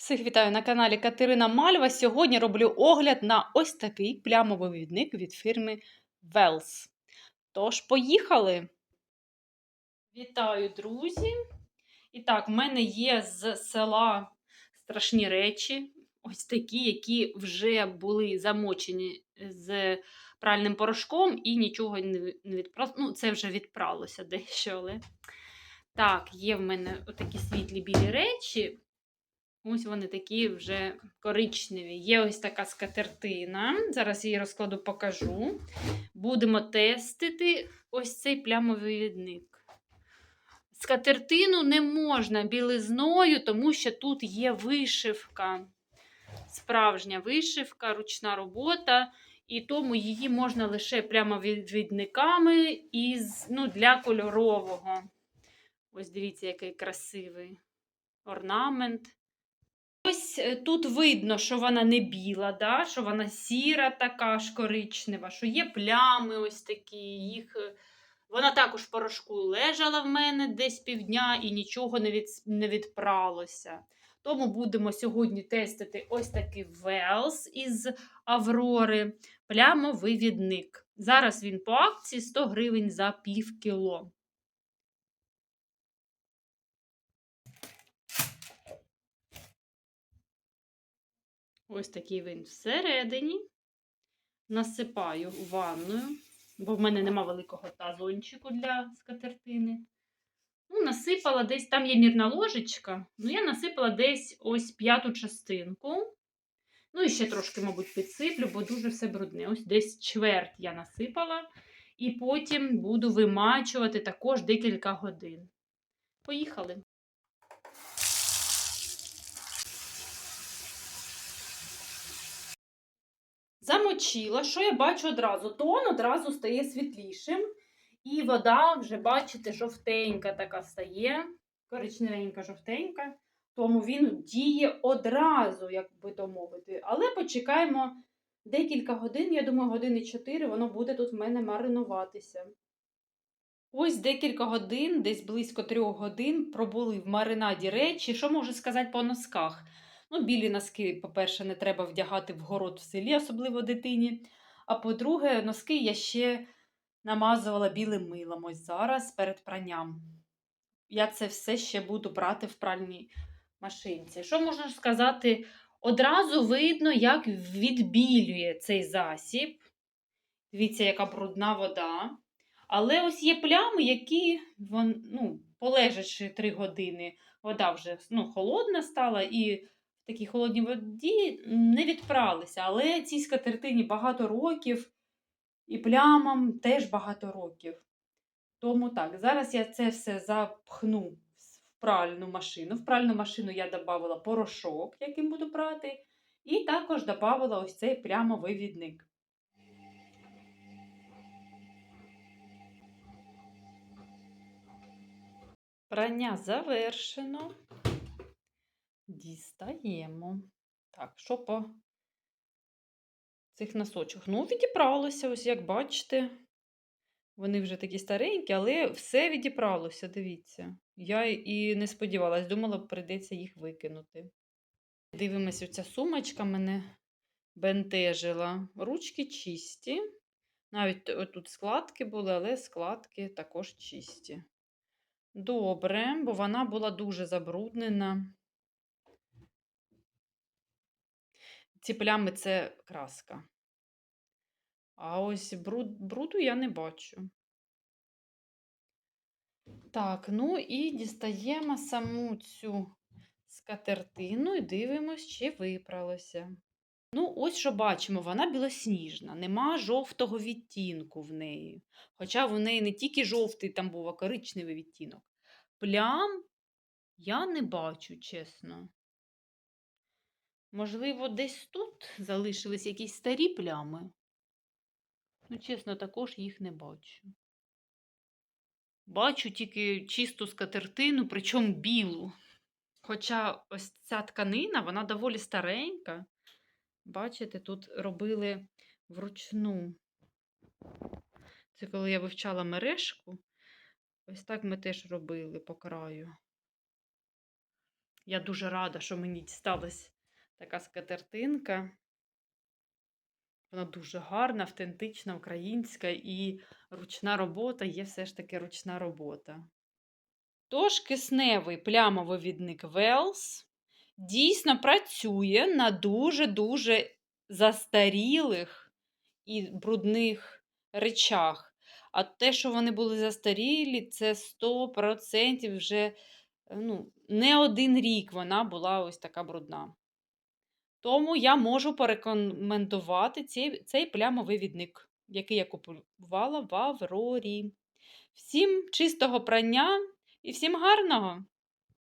Всіх вітаю на каналі Катерина Мальва. Сьогодні роблю огляд на ось такий плямовий відник від фірми Wells. Тож, поїхали! Вітаю, друзі! І так, в мене є з села страшні речі, ось такі, які вже були замочені з пральним порошком і нічого не відпралося. Ну, це вже відпралося дещо, але. Так, є в мене отакі світлі білі речі. Ось вони такі вже коричневі. Є ось така скатертина. Зараз її розкладу, покажу. Будемо тестити ось цей плямовий відник. Скатертину не можна білизною, тому що тут є вишивка. Справжня вишивка, ручна робота. І тому її можна лише плямовідниками із, ну, для кольорового. Ось дивіться, який красивий орнамент. Ось е, тут видно, що вона не біла, да? що вона сіра, така ж коричнева, що є плями ось такі. їх... е, Вона також в порошку лежала в мене десь півдня і нічого не, від... не відпралося. Тому будемо сьогодні тестити ось такий Велс із Аврори, плямовивідник. Зараз він по акції 100 гривень за пів кіло. Ось такий він всередині. Насипаю в ванною, бо в мене нема великого тазончику для скатертини. Ну, насипала десь, там є мірна ложечка, ну я насипала десь ось п'яту частинку. Ну, і ще трошки, мабуть, підсиплю, бо дуже все брудне. Ось десь чверть я насипала. І потім буду вимачувати також декілька годин. Поїхали. Замочила, що я бачу одразу? Тон одразу стає світлішим. І вода вже, бачите, жовтенька така стає, коричневенька, жовтенька. Тому він діє одразу, як би то мовити. Але почекаємо декілька годин, я думаю, години 4 воно буде тут в мене маринуватися. Ось декілька годин, десь близько трьох годин, пробули в маринаді речі. Що можу сказати по носках? Ну, білі носки, по-перше, не треба вдягати в город в селі, особливо дитині. А по-друге, носки я ще намазувала білим милом ось зараз перед пранням. Я це все ще буду брати в пральній машинці. Що можна сказати? Одразу видно, як відбілює цей засіб. Дивіться, яка брудна вода. Але ось є плями, які ну, полежачи 3 години, вода вже ну, холодна стала, і такій холодній воді не відпралися. Але цій скатертині багато років, і плямам теж багато років. Тому так, зараз я це все запхну в пральну машину. В пральну машину я додала порошок, яким буду прати, і також додала ось цей плямовивідник. Прання завершено. Дістаємо. Так, що по цих носочок? Ну, відібралося, ось як бачите. Вони вже такі старенькі, але все відібралося, дивіться. Я і не сподівалась, думала, прийдеться їх викинути. Дивимось, оця сумочка мене бентежила. Ручки чисті. Навіть тут складки були, але складки також чисті. Добре, бо вона була дуже забруднена. Ці плями це краска. А ось бруд, бруду я не бачу. Так, ну і дістаємо саму цю скатертину і дивимось, чи випралося. Ну, ось що бачимо, вона білосніжна, нема жовтого відтінку в неї. Хоча в неї не тільки жовтий там був, а коричневий відтінок. Плям я не бачу, чесно. Можливо, десь тут залишились якісь старі плями. Ну, чесно, також їх не бачу. Бачу тільки чисту скатертину, причому білу. Хоча ось ця тканина, вона доволі старенька. Бачите, тут робили вручну. Це коли я вивчала мережку, ось так ми теж робили по краю. Я дуже рада, що мені дісталась така скатертинка. Вона дуже гарна, автентична, українська і ручна робота є все ж таки ручна робота. Тож кисневий плямовий відник Wells дійсно працює на дуже-дуже застарілих і брудних речах. А те, що вони були застарілі, це 100% вже ну, не один рік вона була ось така брудна. Тому я можу порекомендувати цей, цей плямовий який я купувала в Аврорі. Всім чистого прання і всім гарного!